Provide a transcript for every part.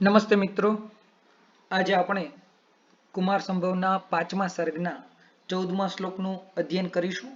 નમસ્તે મિત્રો. આજે આપણે કુમાર સંભવના પાંચમા સર્ગના ચૌદમા શ્લોકનું અધ્યયન કરીશું.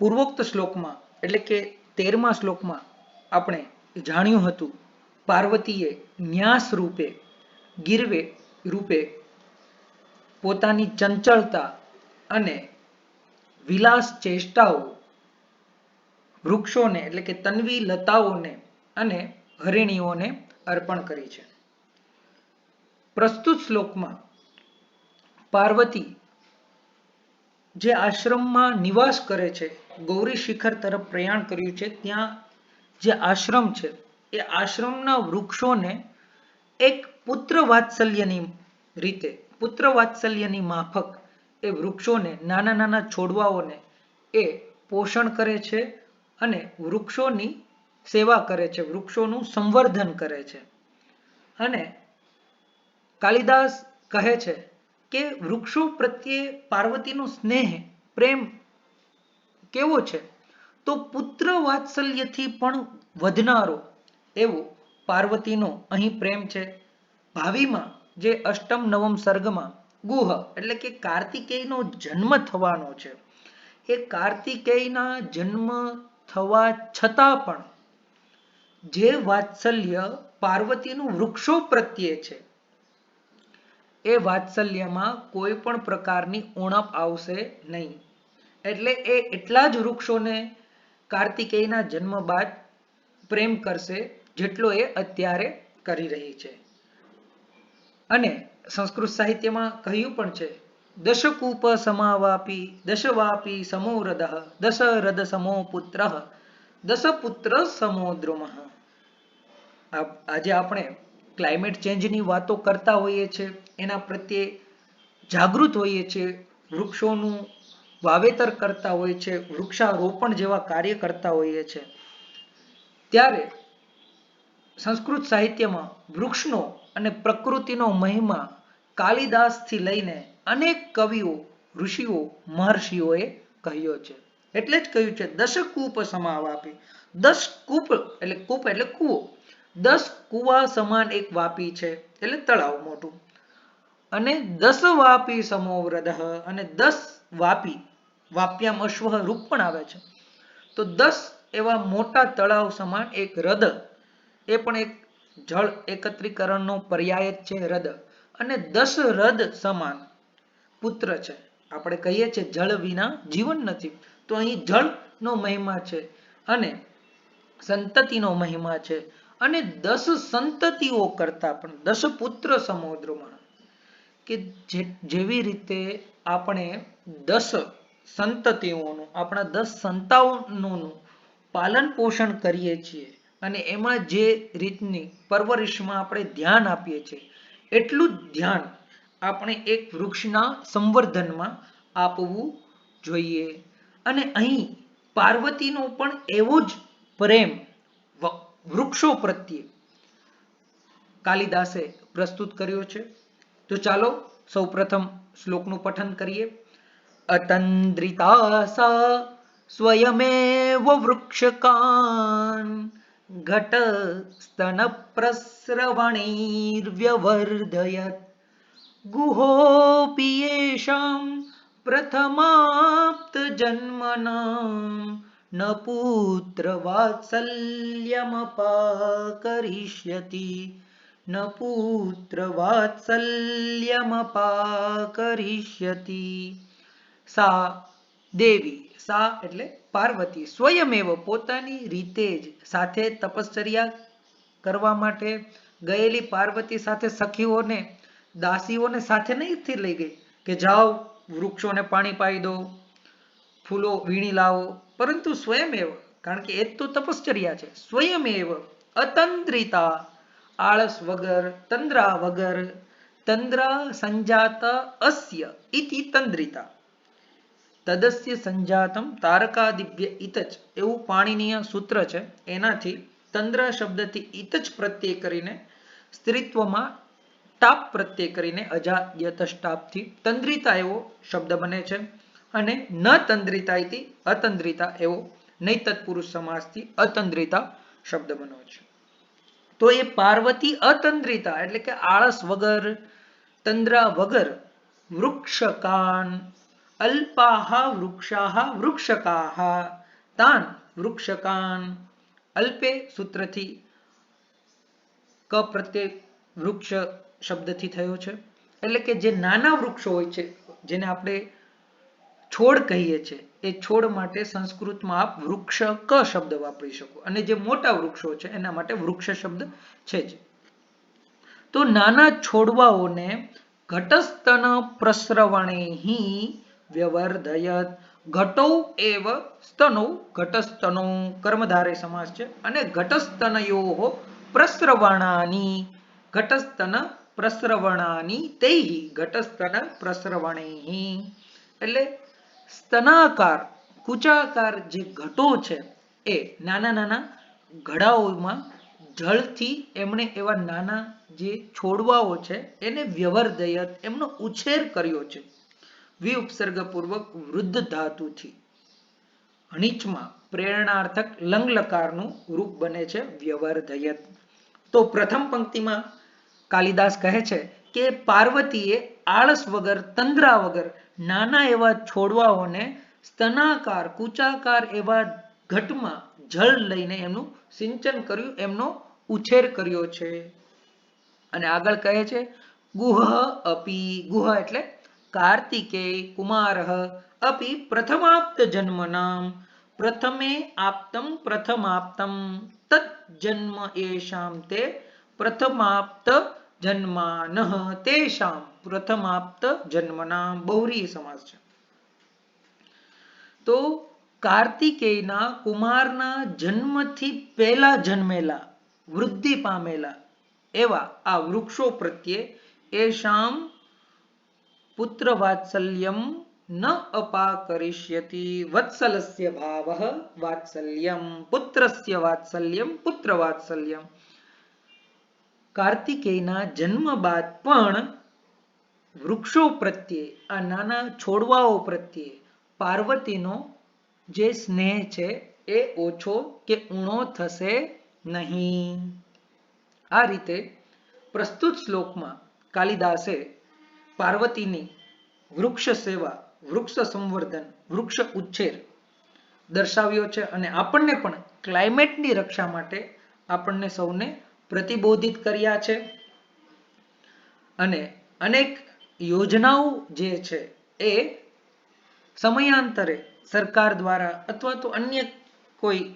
પૂર્વોક્ત શ્લોકમાં, એટલે કે તેરમા શ્લોકમાં આપણે જાણ્યું હતું, પાર્વતીએ ન્યાસ રૂપે, ગીરવે રૂપે પોતાની ચંચળતા અને વિલાસ ચેષ્ટાઓ વૃક્ષોને, એટલે કે તન્વી લતાઓને અને હરિણીઓને અર્પણ કરી છે. પ્રસ્તુત શ્લોકમાં પાર્વતી જે આશ્રમમાં નિવાસ કરે છે, ગૌરી શિખર તરફ પ્રયાણ કર્યું છે, ત્યાં જે આશ્રમ છે, એ આશ્રમના વૃક્ષોને એક પુત્ર વાત્સલ્યની રીતે, પુત્ર વાત્સલ્યની માફક એ વૃક્ષોને, નાના નાના છોડવાઓને એ પોષણ કરે છે અને વૃક્ષોની સેવા કરે છે, વૃક્ષોનું સંવર્ધન કરે છે. અને કાલિદાસ કહે છે કે વૃક્ષો પ્રત્યે પાર્વતીનો સ્નેહ, પ્રેમ કેવો છે? તો પુત્ર વાત્સલ્યથી પણ વધનારો એવો પાર્વતીનો અહીં પ્રેમ છે. ભાવિમાં જે અષ્ટમ નવમ સર્ગમાં ગુહ એટલે કે કાર્તિકેયનો જન્મ થવાનો છે. એ કાર્તિકેયના જન્મ થવા છતાં પણ જે વાત્સલ્ય પાર્વતીનું વૃક્ષો પ્રત્યે છે, એ વાત્સલ્યમાં કોઈ પણ પ્રકારની ઉણપ આવશે નહીં. એટલે એ એટલા જ વૃક્ષોને કાર્તિકેયના જન્મ બાદ પ્રેમ કરશે જેટલો એ અત્યારે કરી રહી છે. અને સંસ્કૃત સાહિત્યમાં કહ્યું પણ છે, દશકૂપ સમાવાપી દશવાપી સમો રદ દશ રદ સમો પુત્ર, દશપુત્ર સમો દ્રુમ. આજે આપણે ક્લાઇમેટ ચેન્જની વાતો કરતા હોઈએ છીએ એના પ્રત્યે જાગૃત હોઈએ છીએ વૃક્ષોનું વાવેતર કરતા હોઈએ છીએ વૃક્ષારોપણ જેવા કાર્ય કરતા હોઈએ છીએ ત્યારે સંસ્કૃત સાહિત્યમાં વૃક્ષનો અને પ્રકૃતિનો મહિમા કાલિદાસથી લઈને અનેક કવિઓ, ઋષિઓ, મહર્ષિઓએ કહ્યો છે. એટલે જ કહ્યું છે, દશકૂપ સમાવાપી. દસ કૂપ એટલે કૂપ એટલે કૂવો. દસ કુવા સમાન એક વાપી છે, એટલે તળાવ મોટું. અને દસ વાપી સમોવ્રદ અને દસ વાપી, વાપ્યામ અશ્વ રૂપ પણ આવે છે. તો દસ એવા મોટા તળાવ સમાન એક હૃદ એ પણ એક જળ એકત્રીકરણનો પર્યાય છે હ્રદ. અને દસ હ્રદ સમાન પુત્ર છે. આપણે કહીએ છીએ જળ વિના જીવન નથી. તો અહીં જળનો મહિમા છે અને સંતતિનો મહિમા છે. અને દસ સંતતિઓ કરતા પણ, દસ પુત્ર સમુદ્રમાં કે જેવી રીતે આપણે દસ સંતતિઓનું, આપણા દસ સંતાનોનું પાલન પોષણ કરીએ છીએ અને એમાં જે રીતની પરવરિશમાં આપણે ધ્યાન આપીએ છીએ, એટલું જ ધ્યાન આપણે એક વૃક્ષના સંવર્ધનમાં આપવું જોઈએ. અને અહીં પાર્વતીનો પણ એવો જ પ્રેમ વૃક્ષો પ્રત્યે કાલિદાસે પ્રસ્તુત કર્યો છે. તો ચાલો સૌપ્રથમ શ્લોકનું પઠન કરીએ. અતંદ્રિતા સ્વયમેવ વૃક્ષકાન ગુહોપી યેષાં પ્રથમાપ્ત જન્મના ન પુત્ર વાત્સલ્યમપાકરિષ્યતિ ન પુત્ર વાત્સલ્યમપાકરિષ્યતિ સા દેવી સા એટલે પાર્વતી સ્વયમેવ પોતાની રીતે જ સાથે તપશ્ચર્યા કરવા માટે ગયેલી પાર્વતી સાથે સખીઓને, દાસીઓને સાથે નહીં લઈ ગઈ કે જાઓ વૃક્ષોને પાણી પાઈ દો ફૂલો વીણી લાવો, પરંતુ સ્વયમેવ કારણ કે એ તો તપશ્ચર્યા છે સ્વયમેવ અતંત્રિતા આળસ વગર, તંદ્રા વગર, તંદ્રા સંજાત અસ્ય ઇતિ તંદ્રિતા. તદસ્ય સંજાતમ તારકાદિવ્ય ઇતચ એવું પાણીનીય સૂત્ર છે, એનાથી તંદ્ર શબ્દથી ઇત જ પ્રત્યય કરીને, સ્ત્રીત્વમાં ટાપ પ્રત્યય કરીને અજાયતષ્ટાપથી તંદ્રિતા એવો શબ્દ બને છે. અને ન તંદ્રિતાથી અતંદ્રિતા એવો નૈતત્પુરુષ સમાસથી અતંદ્રિતા શબ્દ બન્યો છે. તો એ પાર્વતી અતંદ્રિતા એટલે કે આળસ વગર, તંદ્રા વગર, વૃક્ષકાન, અલ્પાહા વૃક્ષાહા વૃક્ષકાહા, તાન વૃક્ષકાન, અલ્પે સૂત્રથી ક પ્રત્યે વૃક્ષ શબ્દથી થયો છે. એટલે કે જે નાના વૃક્ષો હોય છે, જેને આપણે છોડ કહીએ છીએ એ છોડ માટે સંસ્કૃતમાં આપ વૃક્ષ ક શબ્દ વાપરી શકો. અને જે મોટા વૃક્ષો છે, એના માટે વૃક્ષ શબ્દ છે જ. તો નાના છોડવાઓને ઘટસ્તન પ્રસ્રવણેહિ વ્યવર્ધયત. ઘટો એવ સ્તનો ઘટસ્તનો. કર્મધારે સમાસ છે. અને ઘટસ્તનયો પ્રસ્રવણાની. ઘટસ્તન પ્રસ્રવણાની તૈહિ. ઘટસ્તન પ્રસ્રવણેહી. એટલે સ્તનાકાર, કુચાકાર જે ઘટો છે, એ નાના નાના ઘડાઓમાં જળથી એમણે એવા નાના જે છોડવાઓ છે, એને વ્યવર્ધયત એમનો ઉછેર કર્યો છે. વિઉપસર્ગપૂર્વક વૃદ્ધ ધાતુથી અનિચમાં પ્રેરણાર્થક લંગલકારનું રૂપ બને છે વ્યવર્ધયત તો પ્રથમ પંક્તિમાં કાલિદાસ કહે છે કે પાર્વતીએ આળસ વગર, તંદ્રા વગર નાના એવા છોડવાઓને સ્તનાકાર, કુચાકાર એવા ઘટમાં જળ લઈને એમનું સિંચન કર્યું, એમનો ઉછેર કર્યો છે. અને આગળ કહે છે, ગુહ અપી, ગુહ એટલે કાર્તિકે, કુમાર અપી પ્રથમાપ્ત જન્મનામ, પ્રથમે આપતમ, પ્રથમાપ્તમ તત જન્મ એશામ તે પ્રથમાપ્ત જન્માન તેષામ. પ્રથમાપ્ત જન્મના બહુરી સમાસ છે. તો કાર્તિકેયના કુમારના જન્મથી પહેલા જન્મેલા, વૃદ્ધિ પામેલા એવા આ વૃક્ષો પ્રત્યે એશામ પુત્ર વાત્સલ્યમ ન અપાકરિષ્યતિ. વત્સલસ્ય ભાવ વાત્સલ્યમ. પુત્રસ્ય વાત્સલ્યમ. પુત્ર વાત્સલ્યમ કાર્તિકેયના જન્મ બાદ પણ વૃક્ષો પ્રત્યે, આ નાના છોડવાઓ પ્રત્યે પાર્વતીનો જે સ્નેહ છે એ ઓછો કે ઊણો થશે નહીં. આ રીતે પ્રસ્તુત શ્લોકમાં કાલિદાસે પાર્વતીની વૃક્ષ સેવા, વૃક્ષ સંવર્ધન, વૃક્ષ ઉછેર દર્શાવ્યો છે અને આપણને પણ ક્લાઇમેટની રક્ષા માટે આપણને સૌને પ્રતિબોધિત કર્યા છે. અને અનેક યોજનાઓ જે છે એ સમયાંતરે સરકાર દ્વારા અથવા તો અન્ય કોઈ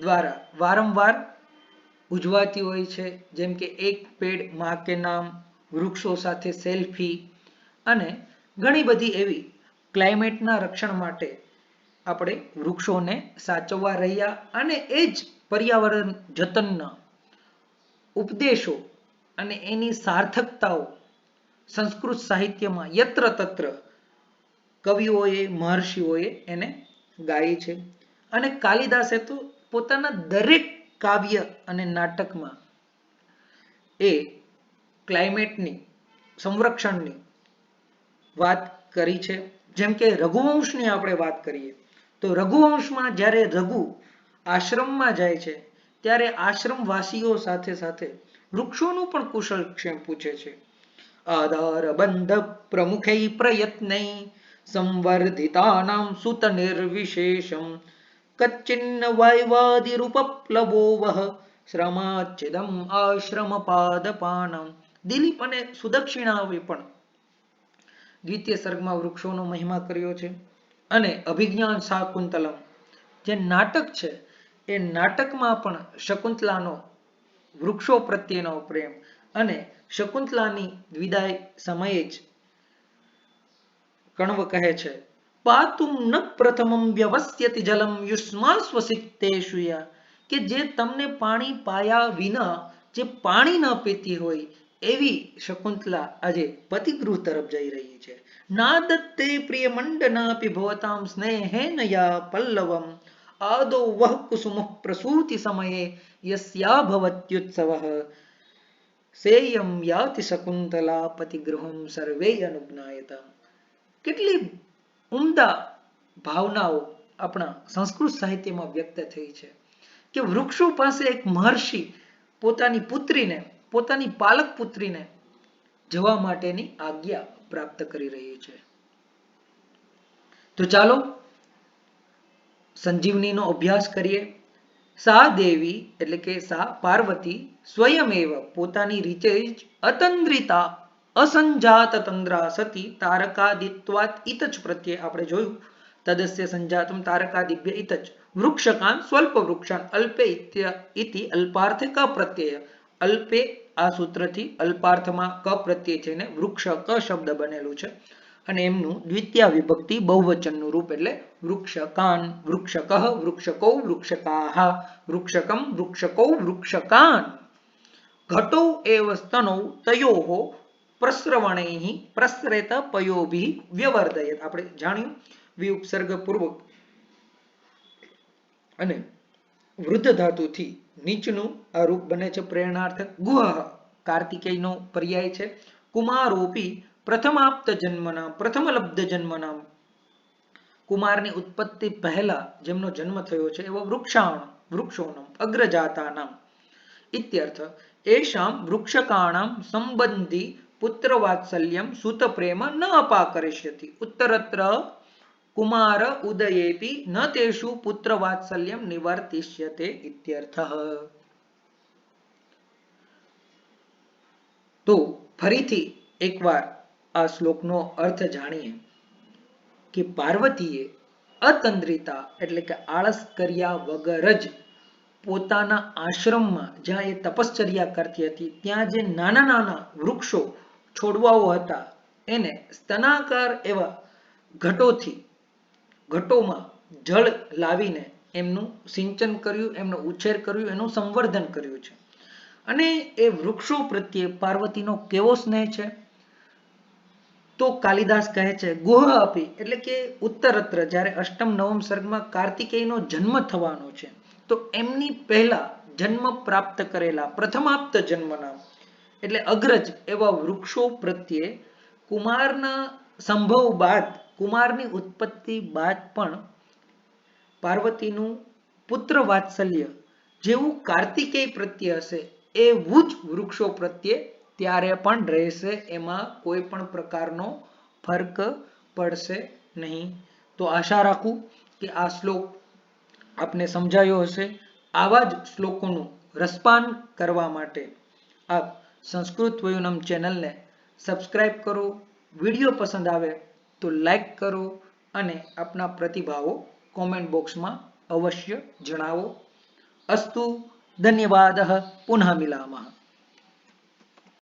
દ્વારા વારંવાર ઉજવાતી હોય છે. જેમ કે એક પેડમાં કે નામ, વૃક્ષો સાથે સેલ્ફી અને ઘણી બધી એવી ક્લાઇમેટના રક્ષણ માટે આપણે વૃક્ષોને સાચવવા રહ્યા અને એ જ પર્યાવરણ જતનના ઉપદેશો અને એની સાર્થકતાઓ સંસ્કૃત સાહિત્યમાં યત્ર તત્ર કવિઓએ, મહર્ષિઓએ એને ગાઈ છે. અને કાલિદાસે તો પોતાના દરેક કાવ્ય અને નાટકમાં એ ક્લાઇમેટની, સંરક્ષણની વાત કરી છે. જેમ કે રઘુવંશની આપણે વાત કરીએ, તો રઘુવંશમાં જ્યારે રઘુ આશ્રમમાં જાય છે ત્યારે આશ્રમવાસીઓ સાથે સાથે વૃક્ષોનું પણ કુશળક્ષેમ પૂછે છે. આધાર બંધ પ્રમુખે પ્રયત્ન સંવર્ધિતાનામ સુત નિર્વિશેષમ. કચ્ચિન્ન વાયવાદિરૂપપ્લવો વહ શ્રમાચિદમ આશ્રમ પાદપાનમ દિલીપ અને સુદક્ષિણાએ પણ દ્વિતીય સર્ગમાં વૃક્ષોનો મહિમા કર્યો છે. અને અભિજ્ઞાન શાકુંતલમ, જે નાટક છે એ નાટકમાં પણ શકુંતલાનો વૃક્ષો પ્રત્યેનો પ્રેમ અને શકુંતલાની વિદાય સમયે જ કણવ કહે છે, પાતુમ ન પ્રથમમ વ્યવસ્યતિ જલમ યુષ્મા સ્વસિત્તેશુયા કે જે તમને પાણી પાયા વિના જે પાણી ન પીતી હોય એવી શકુંતલા આજે પતિગૃહ તરફ જઈ રહી છે. ના પ્રિય મંડનાપી ભવતામ સ્નેહેન યા પલ્લવમ. આદો વહ કુસુમ પ્રસૂતિ સમયે યસ્યા ભવત્યુત્સવ સેયમ યાતિ શકુંતલા પતિગૃહમ સર્વે અનુજ્ઞાયતા કેટલી ઉમદા ભાવનાઓ આપણા સંસ્કૃત સાહિત્યમાં વ્યક્ત થઈ છે કે વૃક્ષો પાસે એક મહર્ષિ પોતાની પુત્રીને, પોતાની પાલક પુત્રીને જવા માટેની આજ્ઞા પ્રાપ્ત કરી રહી છે. તો ચાલો સંજીવનીનો અભ્યાસ કરીએ. સા દેવી એટલે કે સા પાર્વતી સ્વયમેવ પોતાની રીતે જ અતંદ્રિતા અસંજાત તંદ્રા સતી તારકાદિત્વાત ઇતચ પ્રત્યે આપણે જોયું. તદસ્ય સંજાતમ તારકાદિભ્ય ઇતચ વૃક્ષકાન સ્વલ્પ વૃક્ષાન અલ્પે ઇતિ અલ્પાર્થ ક પ્રત્યય. અલ્પે આ સૂત્રથી અલ્પાર્થમાં ક પ્રત્યય છે ને વૃક્ષ ક શબ્દ બનેલું છે. અને એમનું દ્વિતીય વિભક્તિ બહુવચનનું રૂપ એટલે વૃક્ષકાન, વૃક્ષક, વૃક્ષકો, વૃક્ષકાહ, વૃક્ષકમ, વૃક્ષકો, વૃક્ષકાન. ઘટો એવ સ્તનૌ તયોઃ પ્રસ્રવણૈઃ પ્રસ્રેત પયોભિઃ વ્યવર્ધયત. આપણે જાણ્યું વિઉપસર્ગ પૂર્વક અને વૃદ્ધ ધાતુથી નીચનું આ રૂપ બને છે પ્રેરણાર્થક ગુહ કાર્તિકેયનો પર્યાય છે. કુમારોપી પ્રથમાપ્ત જન્મના, પ્રથમ લબ્ધ જન્મના કુમારની ઉત્પત્તિ પહેલા જેમનો જન્મ થયો છે એવો વૃક્ષાણ વૃક્ષોનું અગ્રજાતાનામ ઇત્યર્થ એશામ વૃક્ષકાણામ સંબંધી પુત્ર વાત્સલ્યમ સુત પ્રેમ ન અપાકરિષ્યતિ. ઉત્તરત્ર, કુમાર ઉદયેપી ન તેષુ પુત્ર વાત્સલ્યમ નિવર્તિષ્યતે ઇત્યર્થ. તો ફરીથી એકવાર આ શ્લોકનો અર્થ જાણીએ કે પાર્વતીએ અતંદ્રિતા એટલે કે આળસ કર્યા વગર જ પોતાના આશ્રમમાં જ્યાં એ તપશ્ચર્યા કરતી હતી, ત્યાં જે નાના નાના વૃક્ષો છોડવાઓ હતા, એને સ્તનાકાર એવા ઘટોથી, ઘટોમાં જળ લાવીને એમનું સિંચન કર્યું, એમનો ઉછેર કર્યું, એનું સંવર્ધન કર્યું છે. અને એ વૃક્ષો પ્રત્યે પાર્વતીનો કેવો સ્નેહ છે? તો કાલિદાસ કહે છે, ગુહ અપી. એટલે કે ઉત્તરત્ર, જ્યારે અષ્ટમ, નવમ સર્ગમાં કાર્તિકેયનો જન્મ થવાનો છે, તો એમની પહેલા જન્મ પ્રાપ્ત કરેલા પ્રથમાપ્ત જન્મના એટલે અગ્રજ એવા વૃક્ષો પ્રત્યે કુમારના સંભવ બાદ, કુમારની ઉત્પત્તિ બાદ પણ પાર્વતીનું પુત્ર વાત્સલ્ય જેવું કાર્તિકેય પ્રત્યે હશે એવું જ વૃક્ષો પ્રત્યે ત્યારે પણ રહેશે, એમાં કોઈ પણ પ્રકારનો ફર્ક પડશે નહીં. તો આશા રાખું કે આ શ્લોક આપને સમજાયો હશે. આવા જ શ્લોકોનું રસપાન કરવા માટે આપ સંસ્કૃત વયુનમ ચેનલને સબસ્ક્રાઈબ કરો. વીડિયો પસંદ આવે તો લાઈક કરો અને આપના પ્રતિભાવો કોમેન્ટ બોક્સમાં અવશ્ય જણાવો. અસ્તુ, ધન્યવાદ. પુનઃ મિલામः.